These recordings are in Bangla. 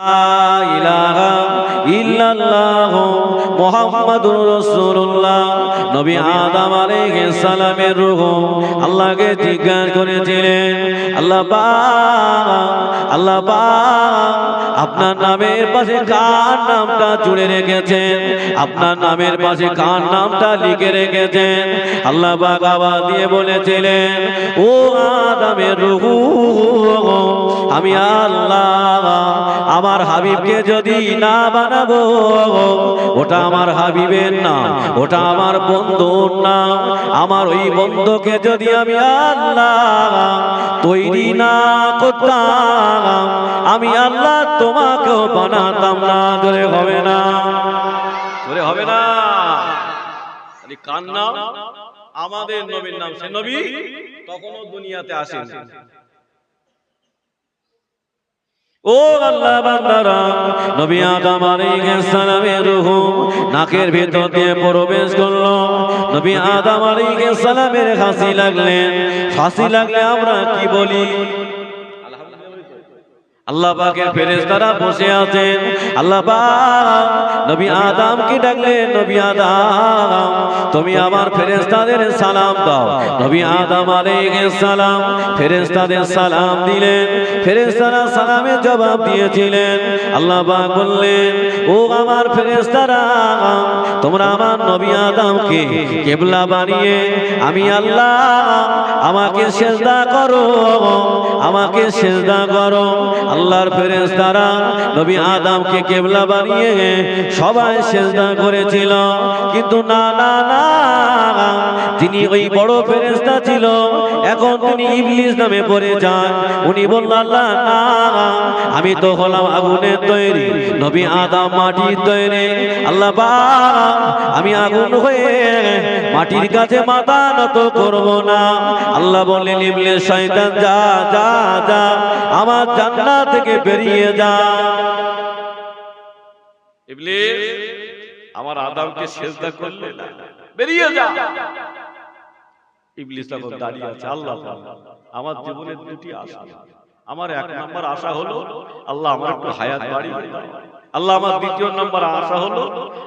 ইলাহা ইল্লাল্লাহ মুহাম্মাদুর রাসূলুল্লাহ। নবী আদম আলাইহিস সালামের রূহ আল্লাহকে জিজ্ঞাসা করেছিলেন আল্লাহ পাক আল্লাহ পাক আপনার নামের পাশে কার নামটা জুড়ে রেখেছেন? আপনার নামের পাশে কার নামটা লিখে রেখেছেন? আল্লাহ পাক আবার দিয়ে বলেছিলেন ও আদমের রূহ আমি আল্লাহ আমার হাবিবকে যদি না বানাবো ওটা আমার হাবিবের নাম ওটা আমার বন্ধুর না আমার ওই বন্ধুকে যদি আমি আল্লাহ তৈরি না করতাম, আমি আল্লাহ তোমাকেও বানাতাম না ধরে হবে না। ধরে হবে না। নাম আমাদের নবীর নাম সে নবী, তখনও দুনিয়াতে আসেন ও আল্লাহ বান্দারা, নবী আদম আলাইহিস সালামের রূহ নাকের ভিতর দিয়ে প্রবেশ করল। নবী আদম আলাইহিস সালামের হাসি লাগলেন। হাসি লাগলে আমরা কি বলি? আল্লাহ পাকের ফেরেশতারা বসে আছেন। আল্লাহ পাক নবী আদমকে ডাকলেন, নবী আদম, তুমি আমার ফেরেশতাদের সালাম দাও। নবী আদম আলাইহিস সালাম ফেরেশতাদের সালাম দিলেন। ফেরেশতারা সালামের জবাব দিয়েছিলেন। আল্লাহ বললেন, ও আমার ফেরেশতারা, তোমরা আমার নবী আদমকে কেবলা বানিয়ে আমি আল্লাহ আমাকে সেজদা করো, আমাকে সেজদা করো। আল্লাহর ফেরেশতারা নবী আদমকে কেবলা বানিয়ে সবাই সেজদা করেছিল। কিন্তু না না না যিনি ওই বড় ফেরেশতা ছিল। এখন তিনি ইবলিস নামে পড়ে যান। উনি বললেন আল্লাহ, না, আমি তো হলাম আগুনের তৈরি। নবী আদম মাটির তৈরি। আল্লাহ বা, আমি আগুন হয়ে মাটির কাছে মাথা নত করব না। আল্লাহ বললেন, ইবলিস, শয়তান, যা যা যা, আমার জান্নাত থেকে বেরিয়ে যা। ইবলিস আমার আদমকে সেজদা করলে না। বেরিয়ে যা। ইবলিস তখন দাঁড়িয়ে আছে আল্লাহ আমার জীবনের দুটি আশা। আমার এক নম্বর আশা হলো আল্লাহ আমার একটু হায়াত বাড়িয়ে দাও। আল্লাহ আমার দ্বিতীয় নম্বর আশা হলো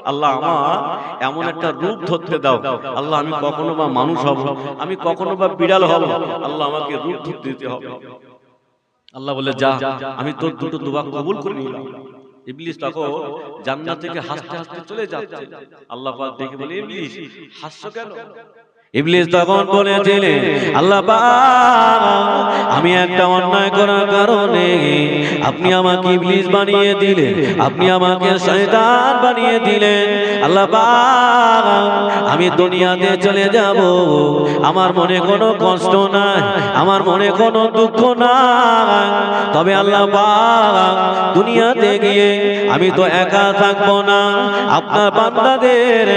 আল্লাহ আমার এমন একটা রূপ ধরতে দাও। আল্লাহ আমি কখনো বা মানুষ হব আমি কখনো বা বিড়াল হব। আল্লাহ আমাকে রূপ ধরতে দিতে হবে। আল্লাহ বলে যা, আমি তোর দুটো দুবা কবুল করে নিলাম। ইবলিস তখন জান্নাত থেকে হাসতে হাসতে চলে যাচ্ছে। আল্লাহ পাক দেখে বলে, ইবলিস, হাসছো কেন? ইবলিস তখন বলেছিলেন, আল্লাহ আমি একটা অন্যায় করার কারণে আপনি আমাকে ইবলিস বানিয়ে দিলেন, আপনি আমাকে শয়তান বানিয়ে দিলেন। আল্লাহ আমি দুনিয়াতে চলে যাব, আমার মনে কোনো কষ্ট নাই, আমার মনে কোনো দুঃখ নাই। তবে আল্লাহ দুনিয়াতে গিয়ে আমি তো একা থাকব না, আপনার বান্দাদের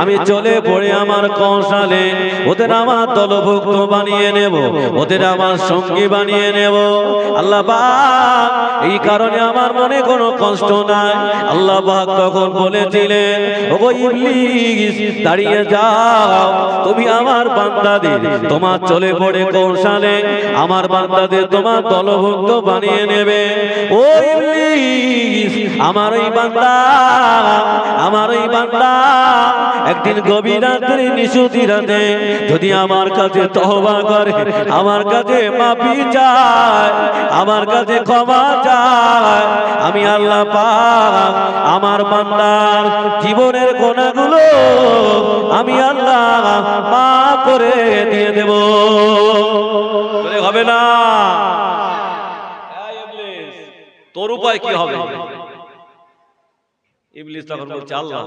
আমি চলে পড়ে আমার কৌশলে ওদের আমার দলভুক্ত বানিয়ে নেব, ওদের আমার সঙ্গী বানিয়ে নেব। আল্লাহ এই কারণে আমার মনে কোনো কষ্ট নাই। আল্লাহ তখন বলেছিলেন দাঁড়িয়ে যাও, তুমি আমার বান্দাদের। তোমার চলে পড়ে কৌশলে আমার বান্দাদের তোমার দলভুক্ত বানিয়ে নেবে। ও আমার ওই বান্দা, আমার ওই বান্দা, একদিন গভীর রাত্রে নিশুতি রাতে যদি আমার কাছে তহবা করে, আমার কাছে মাফি চায়, আমার কাছে ক্ষমা চায়, আমি আল্লাহ পাক আমার বান্দার জীবনের গোনাগুলো আমি আল্লাহ মা করে দিয়ে দেব। হবে না? তোর উপায় কি হবে? তখন বলছে, আল্লাহ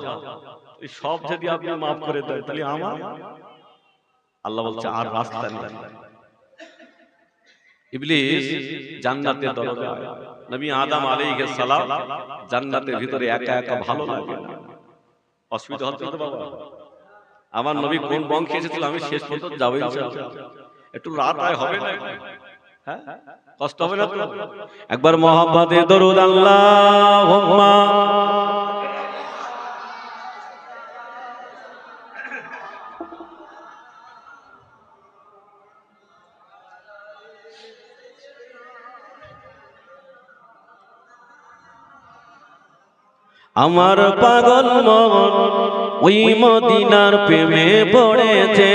সব যদি আপনি মাফ করে তাহলে আমার? আল্লাহ বলছে, আর রাস্তা নেই। ইবলিস জান্নাতের দরজায় নবী আদম আলাইহিস সালাম জান্নাতের ভিতরে একা একা ভালো লাগে অসুবিধা হচ্ছে তো বাবা? আমার নবী কোন বংশে এসেছিল আমি শেষ পর্যন্ত যাব একটু রাত আয় হবে না হ্যাঁ? কষ্ট হবে না একবার মোহাম্মদে দরুদ আল্লাহুম্মা। আমার পাগল মন ওই মদিনার প্রেমে পড়েছে।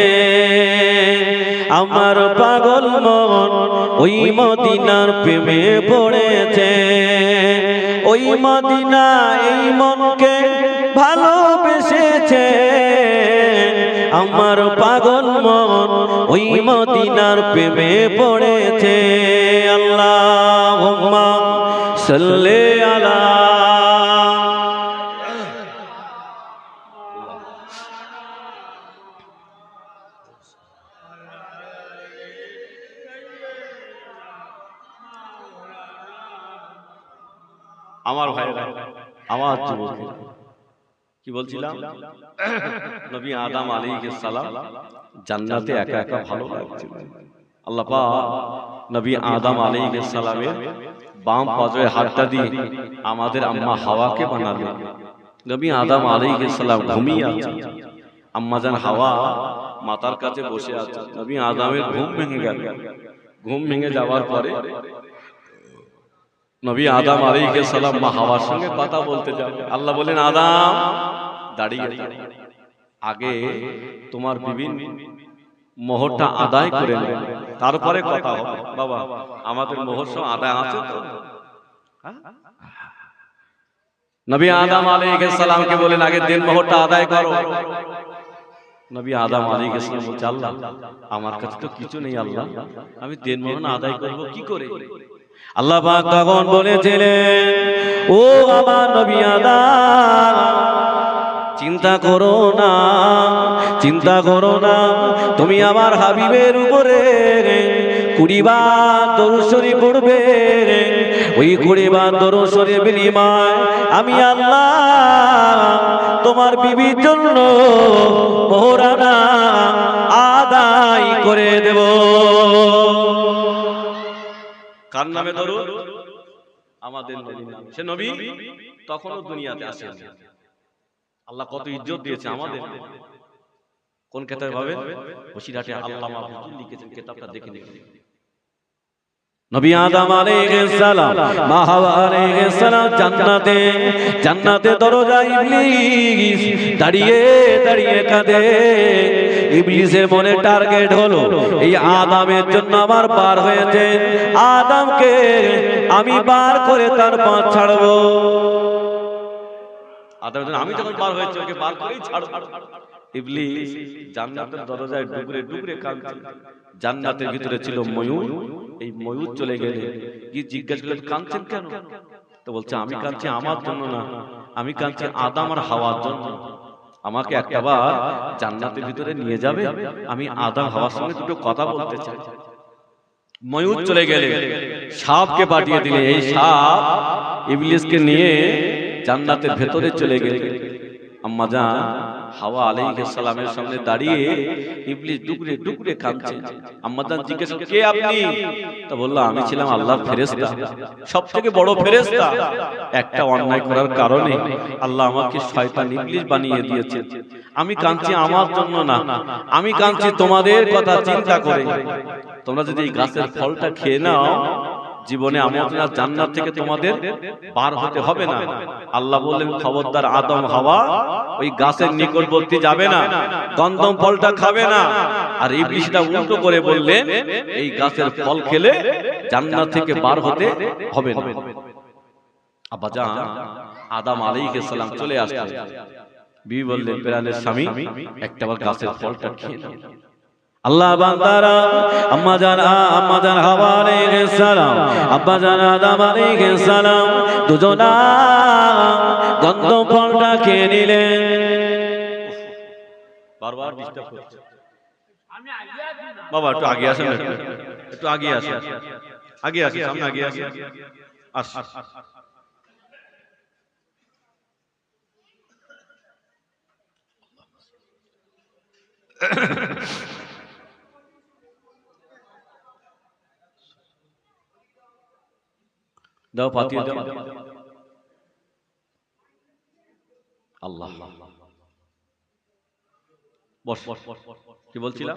আমার পাগল মন ওই মদিনার প্রেমে পড়েছে। ওই মদিনা এই মনকে ভালোবেসেছে। আমার পাগল মন ওই মদিনার প্রেমে পড়েছে। কি বলছিলাম? নবী আদম আলাইহিস সালাম জান্নাতে একা একা ভালো লাগছিল। আল্লাহ পাক নবী আদম আলাইহিস সালামের বাম পাজরে হাতটা দিয়ে আমাদের আম্মা হাওয়াকে বানালেন। নবী আদম আলাইহিস সালাম ঘুমিয়ে আছে। আম্মা জান হাওয়া মাতার কাছে বসে আছে। নবী আদমের ঘুম ভেঙে গেল। ঘুম ভেঙে যাওয়ার পরে নবী আদাম আলাইহিস সালাম মা হাওয়ার সঙ্গে কথা বলতে যাবে আল্লাহ বলেন আদাম দাঁড়িয়ে। আগে তোমার বিভিন্ন মোহরটা আদায় করে নেবে তারপরে কথা হবে। বাবা আমাদের মোহর সব আদায় আছে তো? হ্যাঁ? নবী আদম আলাইহিস সালামকে বলেন আগে দিন মোহরটা আদায় করো। নবী আদম আলাইহিস সালাম বলছে আল্লাহ আমার কাছে তো কিছু নেই আল্লাহ। আমি দিন মোহর আদায় করব কি করে? আল্লাহ পাক তখন বলেছিলেন, ও আমার নবী আদম, চিন্তা করো না, চিন্তা করো না, তুমি আমার হাবিবের উপরে কুড়িবার দরুসরি পড়বে। ওই কুড়িবার দরুসরি বিনিময় আমি আল্লাহ তোমার বিবির জন্য মোহরানা আদায় করে দেব। কার নামে দরুদ আমাদের নবীর নামে। সে নবী? তখনও দুনিয়াতে আসেন আল্লাহ কত ইজ্জত দিয়েছে আমাদের। কোন কেতাবে ভাবে বসিরহাটে আল্লামা হুজুর লিখেছেন কেতাবটা দেখে দেখে নবী আদম আলাইহিস সালাম মা হাওয়া আলাইহিস সালাম জান্নাতে জান্নাতে দরজা ইবলিস দাঁড়িয়ে দাঁড়িয়ে কাঁদে। ইবলিসের মনে টার্গেট হলো এই আদামের জন্য আমার বার হয়েছে। আদমকে আমি বার করে তার পথ ছাড়বো। আদম যখন আমি যখন বার হয়েছে ওকে বার করেই ছাড়বো। ইবলিস জান্নাতের দরজায় ডুকরে ডুকরে কাঁদছে। জান্নাতের ভিতরে ছিল ময়ূর। এই ময়ূর চলে গেলে কি জিজ্ঞাসা করলেন কাঁদছেন কেন? তো বলছে আমি কাঁদছি আমার জন্য না। আমি কাঁদছি আদাম আর হাওয়ার জন্য। আমাকে একটাবার জান্নাতের ভিতরে নিয়ে যাবে। আমি আদা হওয়ার সঙ্গে দুটো কথা বলতে চাই। ময়ূর চলে গেলে সাপকে পাঠিয়ে দিলে এই সাপ ইবলিসকে নিয়ে জান্নাতের ভেতরে চলে গেলে। আম্মা জান হাওয়া আলাইহিস সালামের সামনে দাঁড়িয়ে ইবলিস ডুকরে ডুকরে কাঁদছে। আম্মা জান জিজ্ঞেস কে আপনি? তা বলল, আমি ছিলাম আল্লাহর ফেরেশতা। সবথেকে বড় ফেরেশতা। একটা অন্যায় করার কারণে আল্লাহ আমাকে শয়তান ইবলিস বানিয়ে দিয়েছে। আমি কাঁদছি আমার জন্য না। আমি কাঁদছি তোমাদের কথা চিন্তা করে। তোমরা যদি এই গাছের ফলটা খেয়ে নাও জীবনে আমদিনা জান্নাত থেকে তোমাদের পার হতে হবে না। আল্লাহ বললেন খবরদার আদম হাওয়া ওই গাছের নিকটবর্তী যাবে না। গন্ধম ফলটা খাবে না। আর এই ইবলিসটা উল্টো করে বললেন এই গাছের ফল খেলে জান্নাত থেকে পার হতে হবে না। আব্বাজান আদম আলাইহিস সালাম চলে আসলেন। বিবি বললেন প্রাণের স্বামী একটাবার গাছের ফলটা খেয়ে নাও। আল্লাহ বান্দারা, আম্মা জান আম্মা জান হাওয়া আলাইহিস সালাম, আব্বা জান, আদম আলাইহিস সালাম, দুজনা গন্ধ ফলটা খেয়ে নিলেন। বারবার ডিস্টার্ব করছে। বাবা, একটু আগে আসেন একটু। আগে আসেন। আগে আসেন, সামনে আগে আসেন। আস দাও পাতিয়ে দাও। আল্লাহ। বস কি বলছিলাম?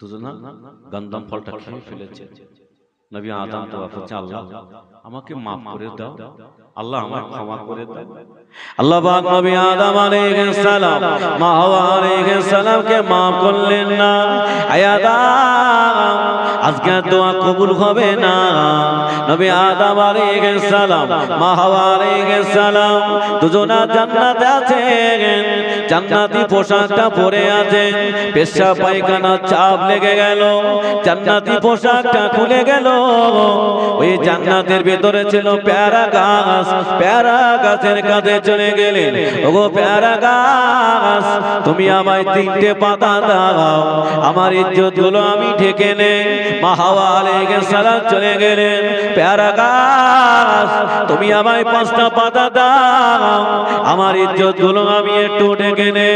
দুজন গন্ধম ফলটা খেয়ে ফেলেছে। নবী আদম দোয়া করছে আল্লাহ। আমাকে মাফ করে দাও। আল্লাহ আমাকে ক্ষমা করে দাও। আল্লাহ পাক নবী আদম আলাইহিস সালাম মা হাওয়া আলাইহিস সালামকে maaf করলেন না। আয় আদম আজকে দোয়া কবুল হবে না। নবী আদম আলাইহিস সালাম মা হাওয়া আলাইহিস সালাম দুজনা জান্নাতে আছেন। জান্নাতি পোশাকটা পরে আছেন। পেশাব পায়খানা চাপ লেগে গেল। জান্নাতি পোশাকটা খুলে গেল। ওই জান্নাতের ভিতরে ছিল প্যারা গাছ। প্যারা গাছের কাছে চলে গেলেন ওগো প্যারা গাছ, তুমি আমায় তিনটে পাতা দাও। আমার ইজ্জতগুলো আমি ঢেকে নে। চলে গেলেন, প্যারা গাছ, তুমি আমায় পাঁচটা পাতা দাও। আমার ইজ্জতগুলো আমি একটু ঢেকে নে।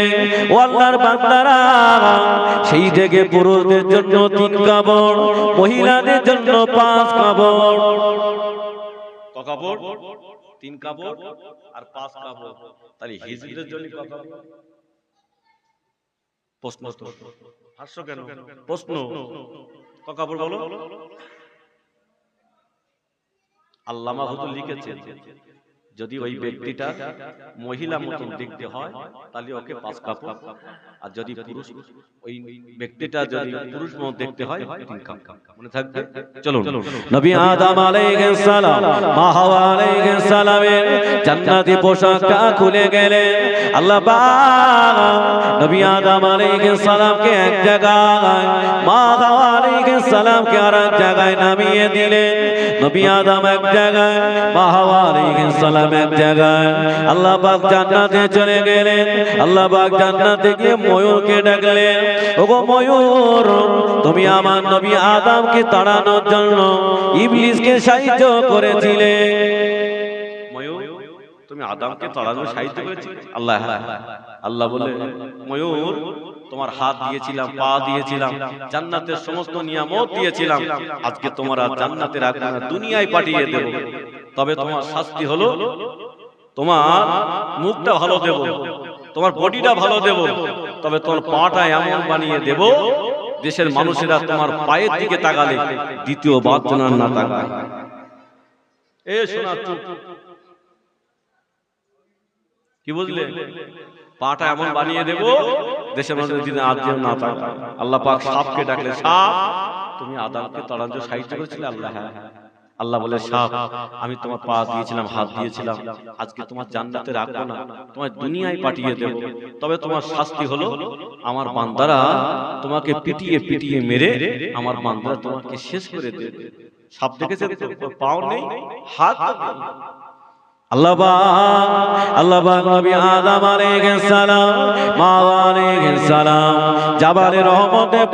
বান্দারা, সেই থেকে পুরুষদের জন্য তিন কাপড়, মহিলাদের জন্য পাঁচ কাপড়। তিন কাপড় আর পাঁচ কাপড়। তাহলে জন্য প্রশ্ন হাস্য কেন? প্রশ্ন। ক কাপড় বলো? আল্লামা হুজুর লিখেছেন। যদি ওই ব্যক্তিটা মহিলা মতন দেখতে হয় তাহলে ওকে পাঁচ কাপড়। আর যদি পুরুষ ওই ব্যক্তিটা যদি পুরুষ মতন দেখতে হয় তিন কাপড় মনে থাকবে? চলো নবী আদম আলাইহিস সালাম মা হাওয়া আলাইহিস সালামের জান্নাতি পোশাকটা খুলে গেলেন আল্লাহ পাক নবী আদম আলাইহিস সালামকে এক জায়গায় মা হাওয়া আলাইহিস সালামকে আর এক জায়গায় নামিয়ে দিলেন নবী আদম এক জায়গায় মা হাওয়া আলাইহিস সালাম এক জায়গায়। আল্লাহ পাক জান্নাতে চলে গেলেন। আল্লাহ পাক জান্নাতে গিয়ে ময়ূরকে ডাকলেন ওগো ময়ূর তুমি আমার নবী আদমকে তাড়ানোর জন্য ইবলিসকে সাহায্য করেছিলে। ময়ূর তুমি আদমকে তাড়ানোর সাহায্য করেছিলে? আল্লাহ। হ্যাঁ, আল্লাহ বলে ময়ূর, তোমার হাত দিয়েছিলাম, পা দিয়েছিলাম, জান্নাতের সমস্ত নিয়ামত দিয়েছিলাম। আজকে তোমার আর জান্নাতের আগুন দুনিয়ায় পাঠিয়ে দেব। তবে তোমার শাস্তি হলো, তোমার মুখটা ভালো দেব, তোমার বডিটা ভালো দেব, তবে তোমার পাটা এমন বানিয়ে দেব, দেশের মানুষেরা তোমার পায়ের দিকে তাকালে দ্বিতীয় যেন না তাকায়। এ শোনা কি বুঝলে? পাটা এমন বানিয়ে দেব দেশের মানুষের দিনে আর যেন না তাকায় আল্লাহ পাক সাপকে ডাকলে সাপ তুমি আদামকে তাড়ানোর সাহায্য করেছিলে? আল্লাহ হ্যাঁ। আল্লাহ বলে সাপ আমি তোমার পা দিয়েছিলাম হাত দিয়েছিলাম আজকে তোমার জান্নাতে রাখব না। তোমার দুনিয়ায় পাঠিয়ে দেব। তবে তোমার শাস্তি হলো আমার বান্দারা তোমাকে পিটিয়ে পিটিয়ে মেরে আমার বান্দারা তোমাকে শেষ করে দেবে। সাপ দেখেছেন তো পাও নেই হাত মা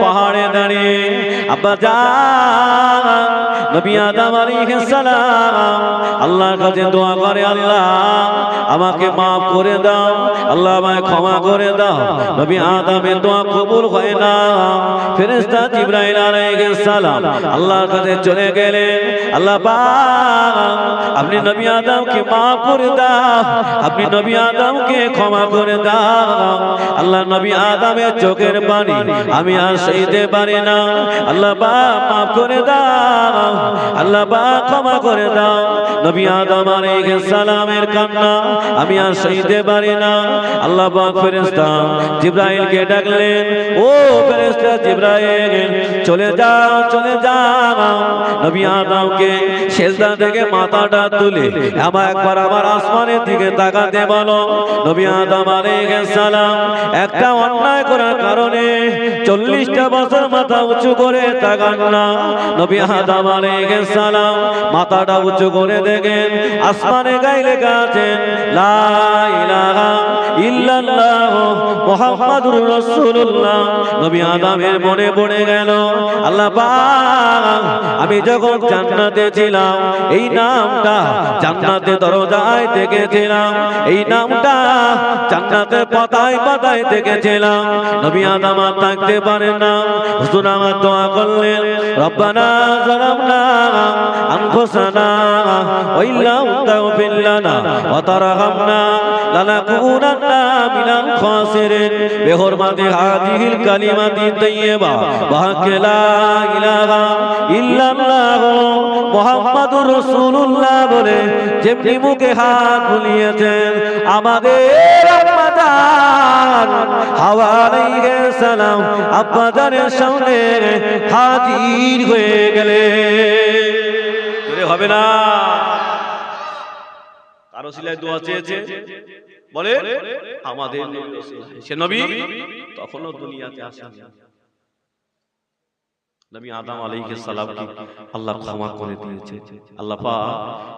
পাহাড়ে দাঁড়িয়ে আব্বা আলাইহিস সালাম আমাকে maaf করে দাও, আল্লাহ আমায় ক্ষমা করে দাও, নবী আদমের দোয়া কবুল হয় না। ফেরেশতা জিবরাইল সালাম আল্লাহর কাছে চলে গেলেন, আল্লাহ আপনি নবী আদমকে মাফ করে দাও। আপনি নবী আদমকে ক্ষমা করে দাও। আল্লাহ নবী আদমের চোখের পানি আমি আর সইতে পারি না। আল্লাহ বা মাফ করে দাও। আল্লাহ বা ক্ষমা করে দাও। নবী আদম আলাইহিস সালামের কান্না আমি আর সইতে পারি না। আল্লাহ পাক ফেরেশতা জিবরাইলকে ডাকলেন, ও ফেরেশতা জিবরাইল, চলে যাও চলে যাও। নবী আদমকে সেজদা থেকে মাথাটা তুলে আমার একবার আমার আসমানের দিকে তাকাতে বলো। নবী আদম সালাম, একটা অন্যায় করার কারণে চল্লিশটা বছর মাথা উঁচু করে তাকান না। নবী আদম সালাম, মাথাটা উঁচু করে দেখেন, আসমানে লেখা আছে, লা ইলাহা ইল্লাল্লাহ মুহাম্মাদুর রাসূলুল্লাহ। নবী আদমের মনে পড়ে গেল, আল্লাহ পাক, আমি যখন জান্নাতে ছিলাম, এই নামটা জান্নাতে রোজায় দেখেছিলাম। এই নামটা জান্নাতে পাতায় পাতায় দেখেছিলাম। নবী আদম থাকতে পারেন না। হুজুর আমার দোয়া করলেন, রব্বানা জালামনা আনফুসানা ওয়াইলাম তাগফির লানা ওয়া তারহামনা লানাকুনান্না মিনাল খাসিরিন। বিহুরমাতি হাদিহিল কালিমাতি তাইয়্যিবা। ওয়া লা ইলাহা ইল্লাল্লাহ। মোহাম্মদুর রসুল্লাহ বলে, যেমনি মুখে হাত বুলিয়েছেন আমাদের সালাম আব্বাদানের সামনে হাজির হয়ে গেলে হবে না। কারও শিলায় দোয়া চেয়েছে? বলে, আমাদের সে নবী, তখনও দুনিয়াতে আসেন নবী আদম আলাইহিস সালামকে আল্লাহ ক্ষমা করে দিয়েছে। আল্লাহ পাক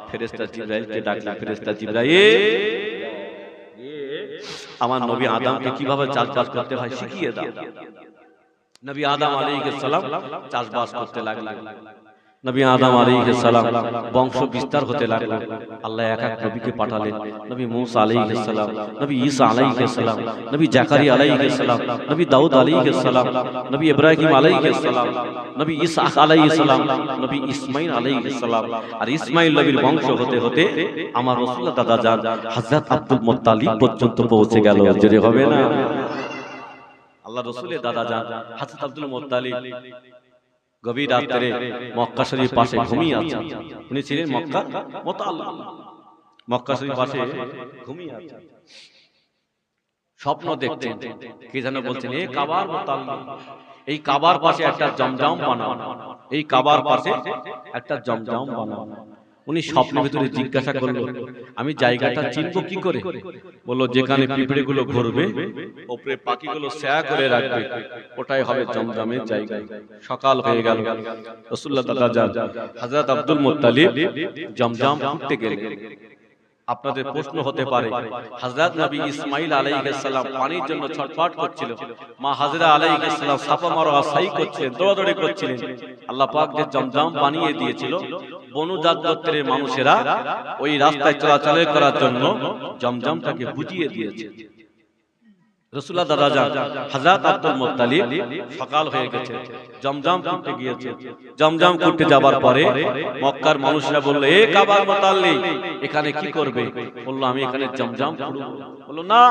ফেরেশতা জিবরাইলকে ডাকলেন। ফেরেশতা জিবরাইল আমার নবী আদমকে কীভাবে চাষবাস করতে হয় শিখিয়ে দাও। নবী আদম আলাইহিস সালাম চাষবাস করতে লাগলেন। নবী আদম আলাইহিস সালাম বংশ বিস্তার হতে লাগল। আল্লাহ এক এক নবীকে পাঠালেন। নবী মূসা আলাইহিস সালাম নবী ঈসা আলাইহিস সালাম নবী জাকারিয়া আলাইহিস সালাম নবী দাউদ আলাইহিস সালাম নবী ইব্রাহিম আলাইহিস সালাম নবী ইসহাক আলাইহিস সালাম নবী ইসমাইল আলাইহিস সালাম। আর ইসমাইল নবীর বংশ হতে হতে আমার রাসূলুল্লাহ দাদা জান হযরত আব্দুল মুত্তালিব পর্যন্ত পৌঁছে গেল। জোরে হবে না? আল্লাহ রসুলের দাদা যান হাজরত আব্দুল মুত্তালিব গভীর রাত্রে মক্কা শরীফ পাশে ঘুমিয়ে আছেন উনি ছিলেন মক্কা মোতাল্লা মক্কা শরীফ পাশে ঘুমিয়ে আছেন স্বপ্ন দেখছেন কে যেন বলছেন এ কাবার মোতাল্লা এই কাবার পাশে একটা জমজম বানাও এই কাবার পাশে একটা জমজম বানাও উনি স্বপ্নের ভিতরে জিজ্ঞাসা করল আমি জায়গাটা চিনবো কি করে? বলল যেখানে পিঁপড়ে গুলো ঘুরবে ওপরে পাখিগুলো স্যা করে রাখবে ওটাই হবে জমজমের জায়গা। সকাল হয়ে গেল। রসুল্লাহ যান। হাজরত আব্দুল মুত্তালিব জমজম ঘুরতে গেলেন। আপনাদের প্রশ্ন হতে পারে। হাজরাত নবী ইসমাইল আলাইহিস সালাম পানির জন্য ছটফট করছিল। মা হাজরা আলাইহিস সালাম সাফা মারওয়া সাই করছিলেন দৌড়াদৌড়ি করছিলেন। আল্লাহ পাক যে জমজম বানিয়ে দিয়েছিল বনু জাত গোত্রের মানুষেরা ওই রাস্তায় চলাচল করার জন্য জমজমটাকে বুঝিয়ে দিয়েছে। রসুল্লাহ দাদা যান হাজরত আব্দুল মুত্তালিব সকাল হয়ে গেছে। জমজম করতে গিয়েছে। জমজম করতে যাবার পরে মক্কার মানুষরা বলল, এ কাবার মুতাল্লি, এখানে কি করবে? বলল, আমি এখানে জমজম করব। বলল, না,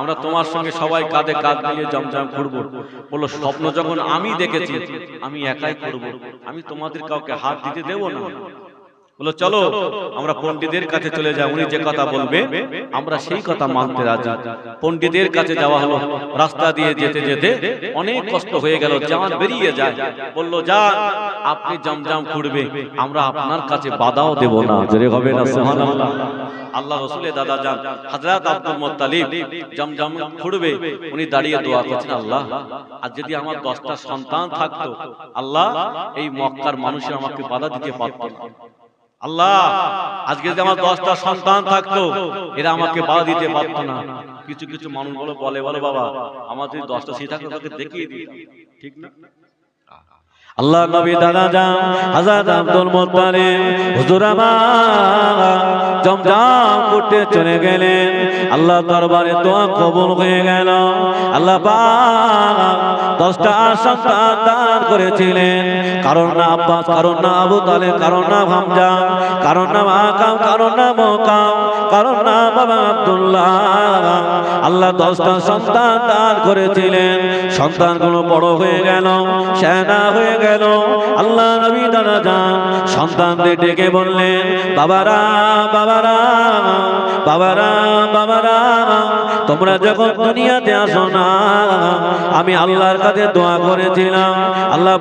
আমরা তোমার সঙ্গে সবাই কাঁধে কাঁধ মিলিয়ে জমজম করব। বলল, স্বপ্ন যখন আমি দেখেছি, আমি একাই করব। আমি তোমাদের কাউকে হাত দিতে দেব না। বলো চলো আমরা পণ্ডিতের কাছে চলে যাই উনি যে কথা বলবে আমরা সেই কথা মানতে রাজি। পণ্ডিতের কাছে যাওয়া হলো রাস্তা দিয়ে যেতে যেতে অনেক কষ্ট হয়ে গেল জান বেরিয়ে যায়। বলল যান আপনি জমজম খুঁড়বে আমরা আপনার কাছে বাধাও দেব না। জোরে হবে না সুবহানাল্লাহ। আল্লাহ রসুলের দাদা যান হযরত আব্দুল মুত্তালিব জমজম খুঁড়বে উনি দাঁড়িয়ে দোয়া করছেন আল্লাহ আর যদি আমার দশটা সন্তান থাকতো আল্লাহ এই মক্কার মানুষের আমাকে বাধা দিতে পারতো না। আল্লাহ, আজকে যদি আমার দশটা সন্তান থাকতো, এরা আমাকে বাধা দিতে পারতো না। কিছু কিছু মানুষ বলে বলে, বাবা, আমার যদি দশটা সে থাকতো, তাকে দেখিয়ে দিই ঠিক না? আল্লাহ নবী দাদা যান, হাজার আব্দুল মুত্তালিব হুজুর জমজম করতে চলে গেলেন। আল্লাহ দরবারে দোয়া কবুল হয়ে গেল। আল্লাহ দশটা সন্তান দান করেছিলেন। কারণ না আব্বাস, কারণ না আবু তালেব, কারণ না হামজা, কারণ না মাকাম, কারণ না মোকাম, কারণ না বাবা আব্দুল্লাহ। আল্লাহ দশটা সন্তান দান করেছিলেন। সন্তানগুলো বড় হয়ে গেল, সেনা হয়ে গেল আল্লাহ নবী যান। সন্তানদের ডেকে বললেন, বাবারা বাবারা বাবারা বাবারা, তোমরা যখন দুনিয়াতে আসো না, আমি আল্লাহর কাছে দোয়া করেছিলাম। আল্লাহ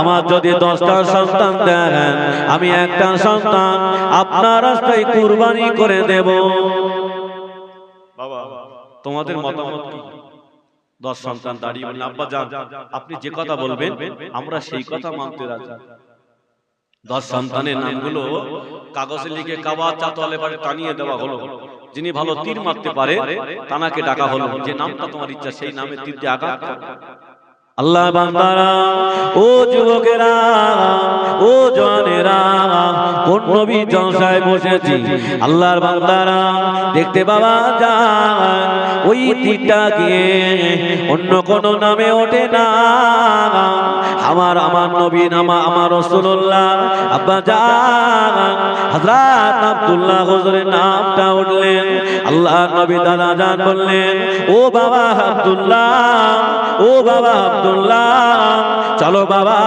আমার যদি দশটা সন্তান দেন, আমি একটা সন্তান আপনার রাস্তায় কুরবানি করে দেব। বাবা, তোমাদের মতামত কি? দশ সন্তান দাঁড়িয়ে বললেন, আব্বা যান, আপনি যে কথা বলবেন, আমরা সেই কথা মানতে রাজি। দশ সন্তানের নামগুলো কাগজে লিখে কাবার চাতোয়ালে পারে টানিয়ে দেওয়া হলো। যিনি ভালো তীর মারতে পারে, তানাকে ডাকা হলো। যে নামটা তোমার ইচ্ছা, সেই নামে তীর দিয়ে আঘাত আল্লাহ বান্দারা, ও যুবকেরা, ও জনেরা কোন নবী জলসায় বসেছি? আল্লাহর বান্দারা, দেখতে পাওয়া যায় ওই গিয়ে অন্য কোন নামে ওঠে না। আমার আমার নবী নামা আমার রসুল্লাহ আব্বা জান, হযরত আব্দুল্লাহ হুজুরের নামটা উঠলেন। আল্লাহ নবী দাদা জান বললেন, ও বাবা আব্দুল্লাহ, ও বাবা আব্দুল্লাহ, চলো বাবা,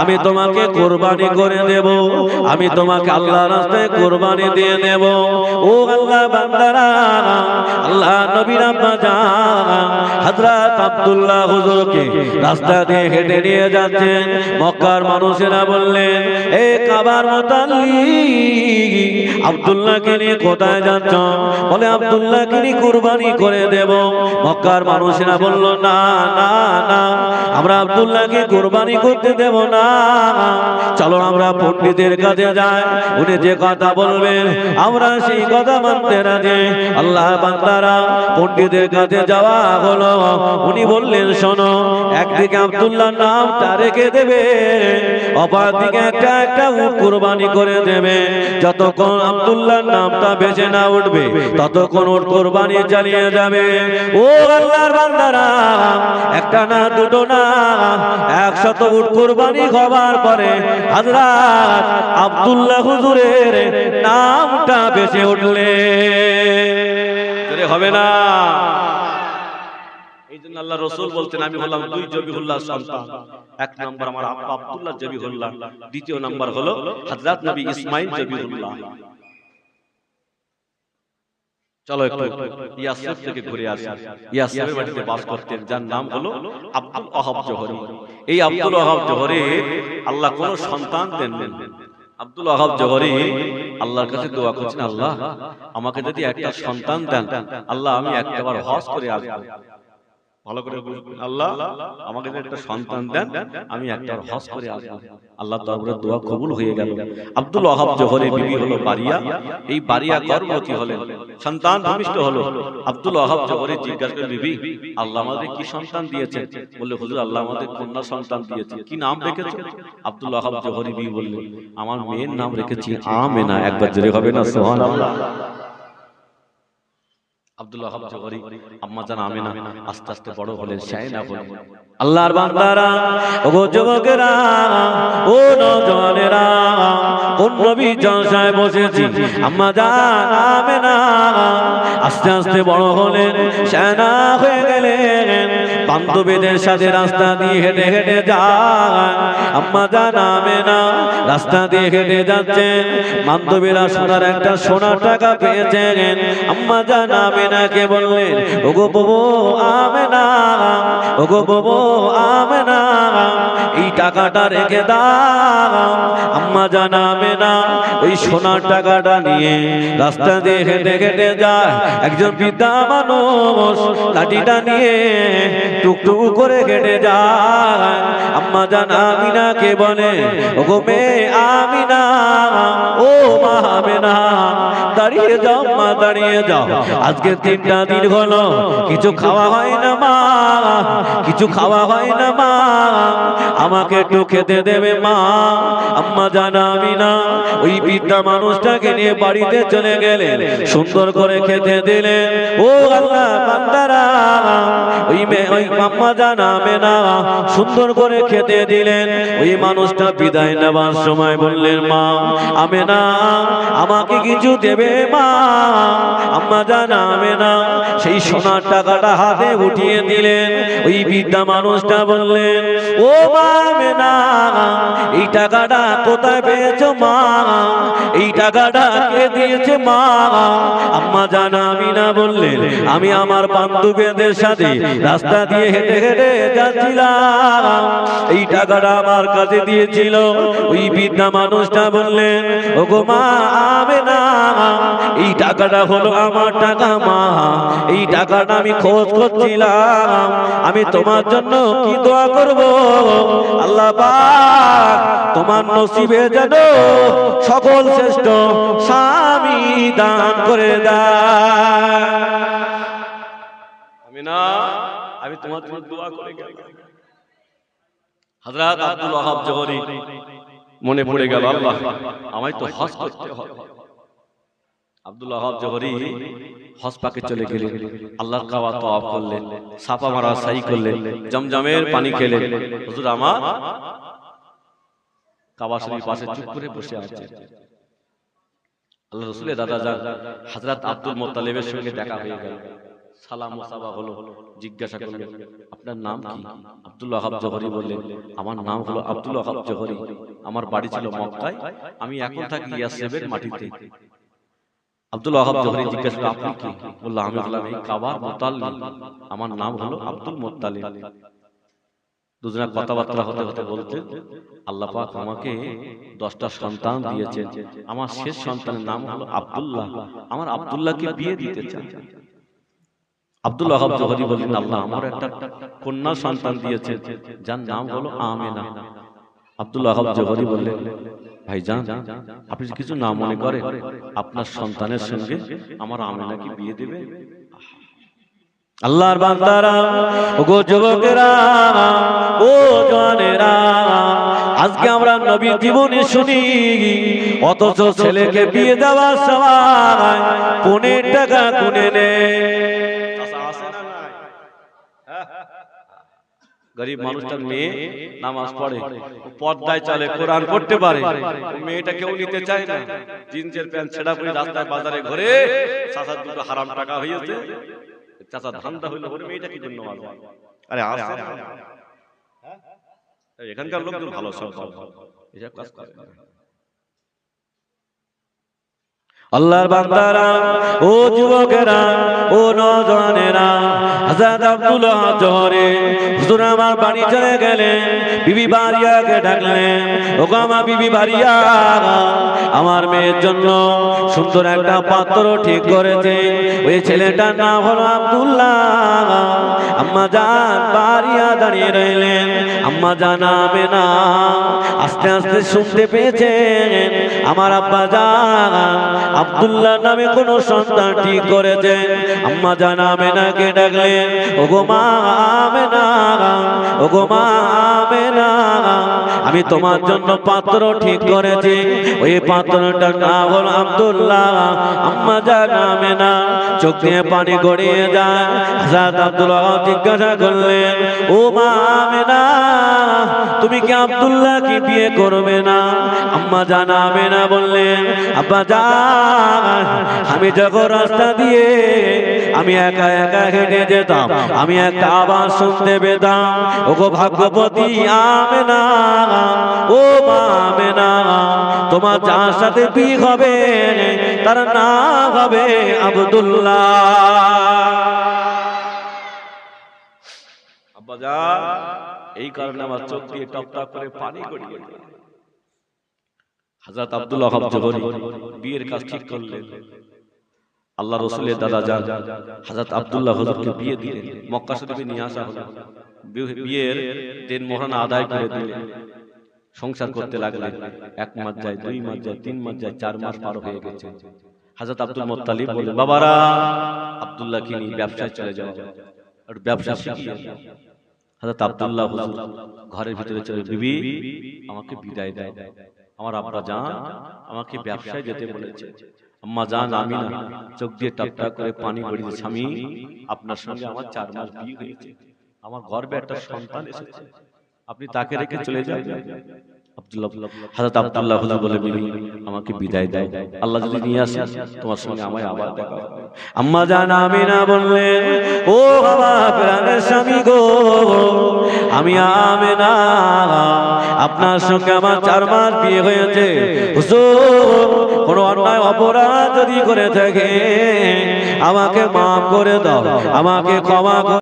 আমি তোমাকে কোরবানি করে দেব। আমি তোমাকে আল্লাহ রাস্তায় কোরবানি দিয়ে দেব। ও আল্লাহ বান্দারা, আল্লাহ নবীর আব্বা জান হযরত আব্দুল্লাহ হুজুরকে রাস্তা দিয়ে হেঁটে নিয়ে যাচ্ছেন। মক্কার মানুষেরা বললেন, এ কাবার মোতাল্লি আব্দুল্লাহকে নিয়ে কোথায় যাচ্ছ? বলে, আব্দুল্লাহকে নিয়ে কুরবানি করে দেব। মক্কার মানুষেরা বলল, না না না, আমরা আব্দুল্লাহকে কুরবানি করতে দেব না। চলো আমরা পণ্ডিতের কাছে যাই। উনি যে কথা বলবেন, আমরা সেই কথা মানতে রাজি। আল্লাহ বান্দারা পণ্ডিতের কাছে যাওয়া হলো। উনি বললেন, শোনো, একদিকে আব্দুল্লাহ নামটা রেখে দেবে অপর দিকে একটা একটা উট কুরবানি করে দেবে। যতক্ষণ আব্দুল্লাহর নামটা বেঁচে না উঠবে, ততক্ষণ উট কুরবানি চালিয়ে যাবে। ও আল্লাহর বান্দারা, একটা না, দুটো না, একশত উট কুরবানি হবার পরে হযরত আব্দুল্লাহ হুজুরের নামটা বেঁচে উঠলে। হবে না। এই জন্য আল্লাহ রসুল বলতেন আমি হলাম দুই জবিহুল্লাহ সন্তান। এক নম্বর আমার আব্বা আব্দুল্লাহ জবিহুল্লাহ দ্বিতীয় নম্বর হলো হযরত নবী ইসমাইল জবিহুল্লাহ। চলো একটু ইয়াসরিফ থেকে ঘুরে আসি। ইয়াসরিফের বাড়িতে বাস করতেন যার নাম হলো আব্দুল ওয়াহাব জোহরি। এই আব্দুল জোহরি আল্লাহ কোন সন্তান দেন আব্দুল আহাব জহরি আল্লাহর কাছে দোয়া করছেন আল্লাহ আমাকে যদি একটা সন্তান দেন আল্লাহ আমি একবার হজ করে আসব। ভালো করে আল্লাহ আমাকে একটা সন্তান দেন আমি হজ করে আসব। আল্লাহ দরবারে দোয়া কবুল হয়ে গেল। আব্দুল ওয়াহাব বিবি হলো বারিয়া। এই বারিয়া গর্ভবতী হলেন। সন্তান ভূমিষ্ঠ হলো। আব্দুল ওয়াহাব জোহরে জিজ্ঞাসা করে বিবি আল্লাহ আমাদের কি সন্তান দিয়েছেন? বললে হুজুর আল্লাহ আমাদের কন্যা সন্তান দিয়েছে। কি নাম রেখেছো? আব্দুল ওয়াহাব জোহরি বিবি বললেন আমার মেয়ের নাম রেখেছি আমেনা। একবার জোরে হবে না? সুবহানাল্লাহ। আব্দুল্লাহ জহরি আম্মা জান আমেনা আস্তে আস্তে বড় হলেন শায়না হলেন আল্লাহর বান্দারা ও যুবকেরা ও নজনেরা কোন নবী জলসায় বসেছি? আম্মা জানাবে না আস্তে আস্তে বড় হলেন হয়ে গেলেন বান্ধবীদের সাথে রাস্তা দিয়ে হেঁটে হেঁটে যায় আম্মা জানাবে না রাস্তা দিয়ে হেঁটে যাচ্ছেন। বান্ধবীরা সোনার একটা সোনার টাকা পেয়েছেন। আম্মা জানাবে না কে বললেন? ওগো ববু আমে না ওগো ববু আমে না এই টাকাটা রেখে দাও। আম্মা জানাবে না ওই সোনার টাকাটা নিয়ে রাস্তা দিয়ে হেঁটে হেঁটে যায়। একজন বৃদ্ধা মানুষ লাঠিটা নিয়ে টুকটুক করে হেঁটে যায়। আম্মা জানাবি না কে বলে? ওগো মেয়ে আমি না ও মা আমি না দাঁড়িয়ে যাও মা, দাঁড়িয়ে যাও। আজকে তিনটা দিন কিছু খাওয়া হয় না মা, কিছু খাওয়া হয় না মা। আমাকে একটু খেতে দেবে মা। আম্মা জানাবি না ওই বৃদ্ধা মানুষটাকে নিয়ে বাড়িতে চলে গেলেন। সুন্দর করে খেতে দিলেন। ও আল্লাহ ওই ওই আম্মা জানাবে না সুন্দর করে খেতে দিলেন। ওই মানুষটা বিদায় নেবার সময় বললেন, মা আমি না আমাকে কিছু দেবে মা। আম্মা জানাবে না। সেই সোনার টাকাটা হাতে উঠিয়ে দিলেন। ওই বৃদ্ধা মানুষটা বললেন, ও আমি না এই টাকাটা কোথায় পেয়েছ মা? এই টাকাটা কে দিয়েছে মা? আম্মা জানাবি না বললেন, আমি আমার বান্ধবীদের সাথে রাস্তা দিয়ে হেঁটে হেঁটে যাচ্ছিলাম। এই টাকাটা আমার কাছে দিয়েছিল। ওই বৃদ্ধা মানুষটা বললেন ও গো মা আবে না এই টাকাটা হলো আমার টাকা মা। এই টাকাটা আমি খোঁজ করছিলাম। আমি তোমার জন্য কি দোয়া করব? আল্লাহ তোমার নসিবে যেন সকল শ্রেষ্ঠ স্বামী দান করে আমি না আমি তোমার জন্য দোয়া করে আব্দুল জহরি, মনে পড়ে গেল, আল্লাহ, আমায় তো হজ করতে হবে। আব্দুল্লাহ হব জহরি হজ পাকে চলে গেলেন আল্লাহর কাবা তওয়াব করলেন সাফা মারা সাই করলেন জমজমের পানি খেলেন হুজুর আমার কাবা শরীফ পাশে চুপ করে বসে আছে। আল্লাহ রসুলের দাদা যান হযরত আব্দুল মোত্তালেবের সঙ্গে দেখা হয়ে গেল। সালাম মুসাবা হলো জিজ্ঞাসা করলেন আপনার নাম কি? আব্দুল ওয়াহাব জহরি বললেন আমার নাম হলো আব্দুল ওয়াহাব জহরি। আমার বাড়ি ছিল মক্কায় আমি এখন থাকি ইয়াসেবের মাটিতে। আব্দুল ওয়াহাব জহরি জিজ্ঞাসা আপনি কি? বললাম আমি এই কাবার আমার নাম হলো আব্দুল দুজনে কথাবার্তা হতে হতে বলতেন আল্লাহ পাক আমাকে দশটা সন্তান দিয়েছেন। আমার শেষ সন্তানের নাম হলো আব্দুল্লাহ। আমার আব্দুল্লাহকে বিয়ে দিতে চান। আব্দুল ওয়াহাব জহরি বললেন আল্লাহ আমার একটা কন্যা সন্তান দিয়েছে যার নাম হলো আমেনা। আব্দুল ওয়াহাব জহরি বললেন ভাইজান, আপনি কিছু না মনে করেন আপনার সন্তানের সঙ্গে আমার আমেনাকে বিয়ে দেবে? আল্লাহর বান্দারা ও গো যুবকেরা, ও জওয়ানেরা, আজকে আমরা নবী জীবনে শুনি, অথচ ছেলেকে বিয়ে দেওয়ার সময় পনেরো টাকা গুনে নে। গরিব মানুষটার মেয়ে নামাজ পড়ে পর্দায় চলে কোরআন পড়তে পারে। মেয়েটা কেউ নিতে চায় না। জিন্সের প্যান্ট ছেঁড়া পরে রাস্তায় বাজারে ঘরে চাষার দুটো হারাম টাকা হয়েছে চাষার ধান্দা হইল ওর মেয়েটা কি জন্য আসবে আরে। এখানকার লোকজন ভালো সব। এসব কাজ করে। আল্লাহর বান্দারা, ও যুবকেরা, ও নজনেরা হাজার আব্দুল্লাহ জহরে হুজুর আমার বাড়ি চলে গেলেন, বিবি বাড়িয়াকে ডাকলেন ও গো আমার বিবি বাড়িয়া, আমার মেয়ের জন্য সুন্দর একটা পাত্র ঠিক করেছে, ওই ছেলেটার নাম হলো আব্দুল্লাহ। আম্মা জান বাড়িয়া দাঁড়িয়ে রইলেন, আম্মা জান নামে না, আস্তে আস্তে শুনতে পেয়েছেন, আমার আব্বা জান আব্দুল্লাহ নামে কোন সন্তান ঠিক করেছেন। আম্মা জান আমেনাকে ও গো মা আমেনা গো মা আমেনা, আমি তোমার জন্য পাত্র ঠিক করেছি। ওই পাত্রটার নাম হল আব্দুল্লাহ। আম্মা জান আমেনা চোখ দিয়ে পানি গড়িয়ে যায়। আব্দুল্লাহ জিজ্ঞাসা করলেন, ও মা আমেনা, তুমি কি আব্দুল্লাহ কি বিয়ে করবে না? আম্মা জানাবে না বললেন, আব্বা জান আমি যখন রাস্তা দিয়ে, আমি একা একা হেঁটে যেতাম, আমি একটা আওয়াজ শুনতে পেতাম। ও গো ভাগ্যবতী আমে না ও মা আমে না তোমার যার সাথে বিয়ে হবে, তার নাম হবে আব্দুল্লাহ। এই কারণে আমার চোখ দিয়ে টপ টপ করে পানি গড়িয়ে যায়। হযরত আব্দুল্লাহ ওয়াহাব জহরি বিয়ের কাজ ঠিক করলেন। আল্লাহ রসুলের দাদা যান হযরত আব্দুল্লাহ হুজুরকে বিয়ে দিলেন। মক্কা শরীফে নিয়ে আসা হলো। বিয়ের দিন মোহরানা আদায় করে দিলেন। সংসার করতে লাগলেন। এক মাস যায় দুই মাস যায় তিন মাস যায় চার মাস পার হয়ে গেছে। হযরত আব্দুল মুত্তালিব বলেন বাবারা আব্দুল্লাহ কি নিয়ে ব্যবসায় চলে যাও। আর ব্যবসা শিখিয়ে দাও। হযরত আব্দুল্লাহ হুজুর ঘরের ভিতরে চলে বিবি আমাকে বিদায় দাও আমার আব্বা জান আমাকে ব্যবসায় যেতে বলেছে। আম্মা জান আমি না চোখ দিয়ে টপ টপ করে পানি গড়িয়ে স্বামী আপনার সঙ্গে আমার চার মাস বিয়ে হয়েছে। আমার গর্বে একটা সন্তান এসেছে। আপনি তাকে রেখে চলে যান। আব্দুল্লাহ আব্দুল্লাহ হুজুর বলে বিবি আমাকে বিদায় দাও। আল্লাহ যদি নিয়ে আসে তোমার সঙ্গে আমায় আবার দেখা আম্মা জান আমি না বললেন ও প্রাণের স্বামী গো আমি আমে না আপনার সঙ্গে আমার চার মাস বিয়ে হয়েছে। হুজুর কোনো অন্যায় অপরাধ যদি করে থাকে আমাকে মাফ করে দাও আমাকে ক্ষমা